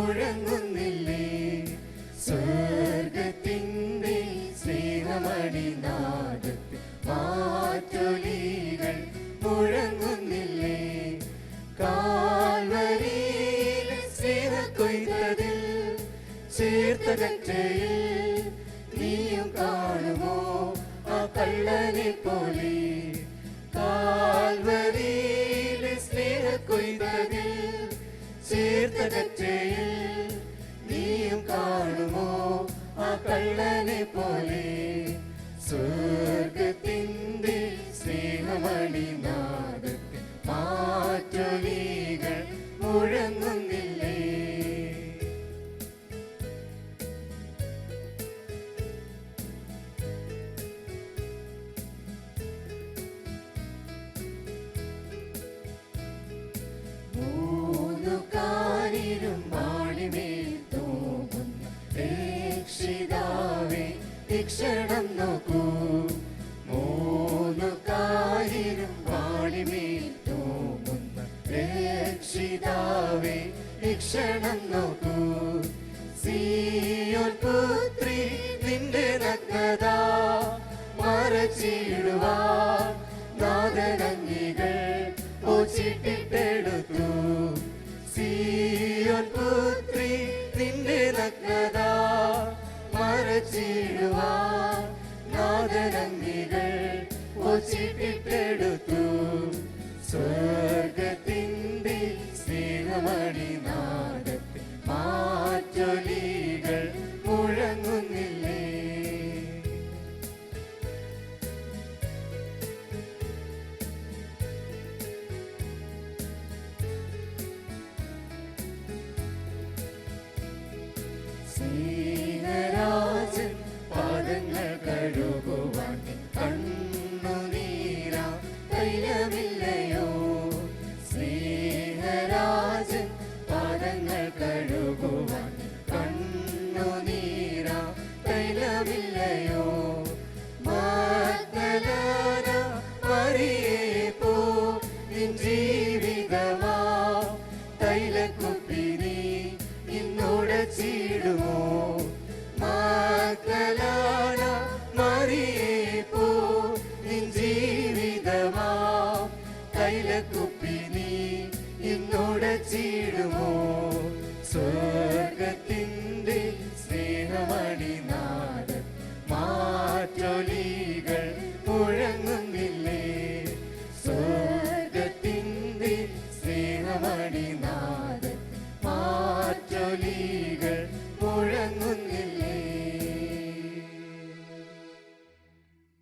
മുഴങ്ങുന്നില്ലേ സ്വർഗത്തിൻ്റെ സ്നേഹമടിനാദത്തിൽ മാറ്റൊലികൾ മുഴങ്ങുന്നില്ലേ കാൽവരിയിൽ സ്നേഹ കൊയ്തതിൽ ചേർത്തകറ്റയിൽ നീയും കാണുമോ ആ കള്ളനെ പോലെ കാൽവരിയിൽ സ്നേഹ കൊയ്തതിൽ തീർത്ഥകറ്റയിൽ നീയും കാണുമോ ആ കള്ളനെ പോലെ സ്വർഗത്തിന്റെ സ്നേഹമണി നാദത്തിൽ മാറ്റൊലികൾ മുഴങ്ങുന്നില്ലേ ഇക്ഷണം നോക്കൂ. മൂന്നു കാലിലും മാണിമേൽ തൂങ്ങുന്ന രക്ഷിതാവേ ഇക്ഷണം നോക്കൂ. സിയോൻ പുത്രി നിന്റെ നഗ്നത മറച്ചിടുവാ. നാദരംഗികൾ ഓച്ചിട്ടിട്ടെടുത്തു ഓച്ചിട്ടിട്ടെടുത്തു സ്വർഗത്തിന്റെ സ്നേഹമണി നാദത്തിൽ மறக்கவில்லை ഇന്നുടച്ചിടുമോ സ്വർഗത്തിന്റെ സ്നേഹമണി നാ